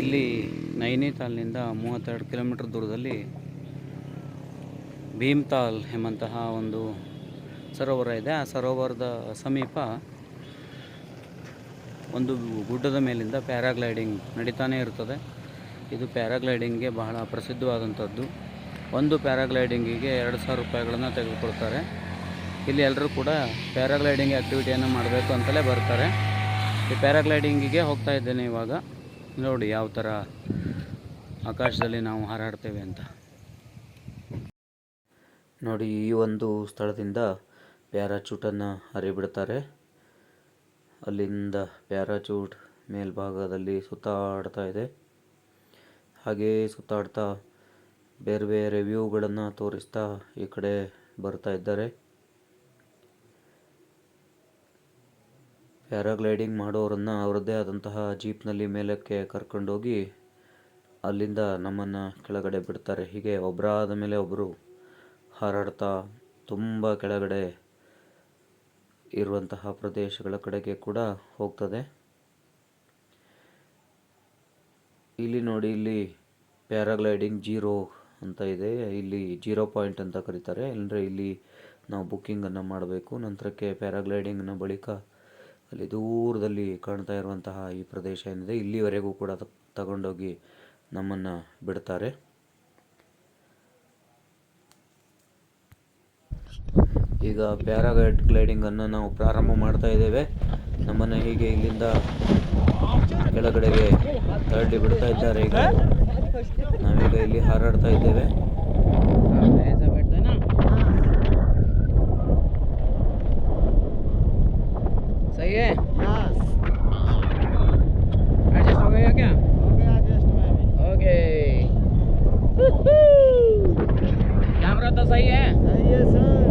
ಇಲ್ಲಿ ನೈನಿತಾಲ್ನಿಂದ ಮೂವತ್ತೆರಡು ಕಿಲೋಮೀಟರ್ ದೂರದಲ್ಲಿ ಭೀಮ್ತಾಲ್ ಎಂಬಂತಹ ಒಂದು ಸರೋವರ ಇದೆ. ಆ ಸರೋವರದ ಸಮೀಪ ಒಂದು ಗುಡ್ಡದ ಮೇಲಿಂದ ಪ್ಯಾರಾಗ್ಲೈಡಿಂಗ್ ನಡೀತಾನೇ ಇರ್ತದೆ. ಇದು ಪ್ಯಾರಾಗ್ಲೈಡಿಂಗ್ಗೆ ಬಹಳ ಪ್ರಸಿದ್ಧವಾದಂಥದ್ದು. ಒಂದು ಪ್ಯಾರಾಗ್ಲೈಡಿಂಗಿಗೆ ಎರಡು ಸಾವಿರ ರೂಪಾಯಿಗಳನ್ನು ತೆಗೆದುಕೊಳ್ತಾರೆ. ಇಲ್ಲಿ ಎಲ್ಲರೂ ಕೂಡ ಪ್ಯಾರಾಗ್ಲೈಡಿಂಗ್ ಆ್ಯಕ್ಟಿವಿಟಿಯನ್ನು ಮಾಡಬೇಕು ಅಂತಲೇ ಬರ್ತಾರೆ. ಈ ಪ್ಯಾರಾಗ್ಲೈಡಿಂಗಿಗೆ ಹೋಗ್ತಾ ಇದ್ದೇನೆ ಇವಾಗ. ನೋಡಿ ಯಾವ ಥರ ಆಕಾಶದಲ್ಲಿ ನಾವು ಹಾರಾಡ್ತೇವೆ ಅಂತ. ನೋಡಿ ಈ ಒಂದು ಸ್ಥಳದಿಂದ ಪ್ಯಾರಾಚೂಟನ್ನು ಹರಿಬಿಡ್ತಾರೆ. ಅಲ್ಲಿಂದ ಪ್ಯಾರಾಚೂಟ್ ಮೇಲ್ಭಾಗದಲ್ಲಿ ಸುತ್ತಾಡ್ತಾ ಇದೆ. ಹಾಗೆಯೇ ಸುತ್ತಾಡ್ತಾ ಬೇರೆ ಬೇರೆ ವ್ಯೂಗಳನ್ನು ತೋರಿಸ್ತಾ ಈ ಕಡೆ ಬರ್ತಾ ಇದ್ದಾರೆ. ಪ್ಯಾರಾಗ್ಲೈಡಿಂಗ್ ಮಾಡೋರನ್ನು ಅವರದ್ದೇ ಆದಂತಹ ಜೀಪ್ನಲ್ಲಿ ಮೇಲಕ್ಕೆ ಕರ್ಕೊಂಡೋಗಿ ಅಲ್ಲಿಂದ ನಮ್ಮನ್ನು ಕೆಳಗಡೆ ಬಿಡ್ತಾರೆ. ಹೀಗೆ ಒಬ್ಬರಾದ ಮೇಲೆ ಒಬ್ಬರು ಹಾರಾಡ್ತಾ ತುಂಬ ಕೆಳಗಡೆ ಇರುವಂತಹ ಪ್ರದೇಶಗಳ ಕಡೆಗೆ ಕೂಡ ಹೋಗ್ತದೆ. ಇಲ್ಲಿ ನೋಡಿ, ಇಲ್ಲಿ ಪ್ಯಾರಾಗ್ಲೈಡಿಂಗ್ ಜೀರೋ ಅಂತ ಇದೆ. ಇಲ್ಲಿ ಜೀರೋ ಪಾಯಿಂಟ್ ಅಂತ ಕರೀತಾರೆ. ಅಂದರೆ ಇಲ್ಲಿ ನಾವು ಬುಕ್ಕಿಂಗನ್ನು ಮಾಡಬೇಕು. ನಂತರಕ್ಕೆ ಪ್ಯಾರಾಗ್ಲೈಡಿಂಗ್ನ ಬಳಿಕ ಅಲ್ಲಿ ದೂರದಲ್ಲಿ ಕಾಣ್ತಾ ಇರುವಂತಹ ಈ ಪ್ರದೇಶ ಏನಿದೆ, ಇಲ್ಲಿವರೆಗೂ ಕೂಡ ತಗೊಂಡೋಗಿ ನಮ್ಮನ್ನು ಬಿಡ್ತಾರೆ. ಈಗ ಪ್ಯಾರಾಗೈಡ್ ಗ್ಲೈಡಿಂಗನ್ನು ನಾವು ಪ್ರಾರಂಭ ಮಾಡ್ತಾ ಇದ್ದೇವೆ. ನಮ್ಮನ್ನು ಹೀಗೆ ಇಲ್ಲಿಂದ ಕೆಳಗಡೆಗೆ ತಳ್ಳಿ ಬಿಡ್ತಾ ಇದ್ದಾರೆ. ಈಗ ನಾವೀಗ ಇಲ್ಲಿ ಹಾರಾಡ್ತಾ ಇದ್ದೇವೆ. सही है एडजस्ट हो गया क्या? हो गया एडजस्ट में भी। ओके कैमरा तो सही है। सही है सर।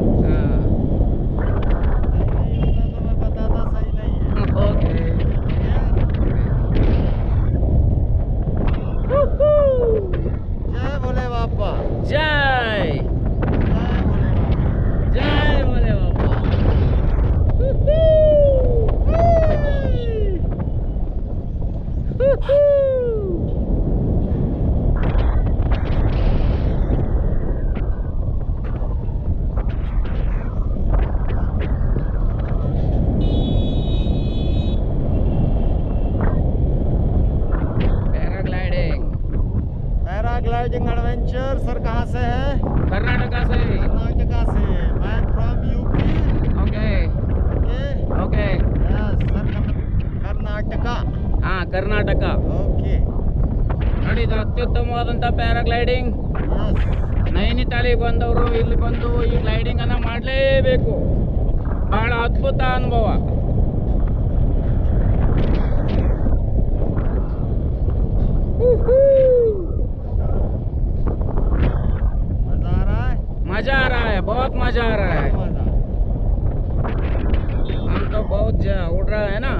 पैराग्लाइडिंग एडवेंचर सर कहाँ से है कर्नाटका से कर्नाटका से मैं from UP okay okay okay yes sir Karnataka ಹಾ ಕರ್ನಾಟಕ ಓಕೆ ನೋಡಿ ಇದು ಅತ್ಯುತ್ತಮವಾದಂಥ ಪ್ಯಾರಾಗ್ಲೈಡಿಂಗ್ ಯಸ್ ನೈನಿತಾಲಿಗೆ ಬಂದವರು ಇಲ್ಲಿ ಬಂದು ಈ ಗ್ಲೈಡಿಂಗ್ ಅನ್ನ ಮಾಡಲೇಬೇಕು ಬಹಳ ಅದ್ಭುತ ಅನುಭವ मजा मज़ा आ रहा है बहुत मज़ा आ रहा है। हम तो बहुत उड़ रहा है ना।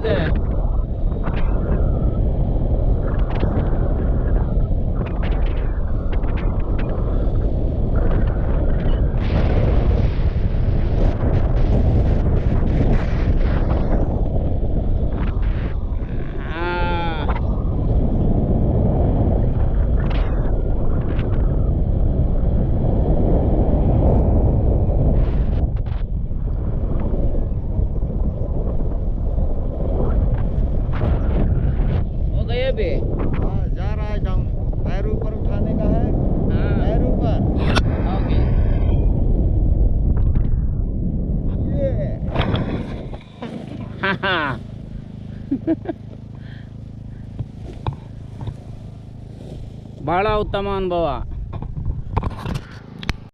there. ಭಾಳ ಉತ್ತಮ ಅನುಭವ.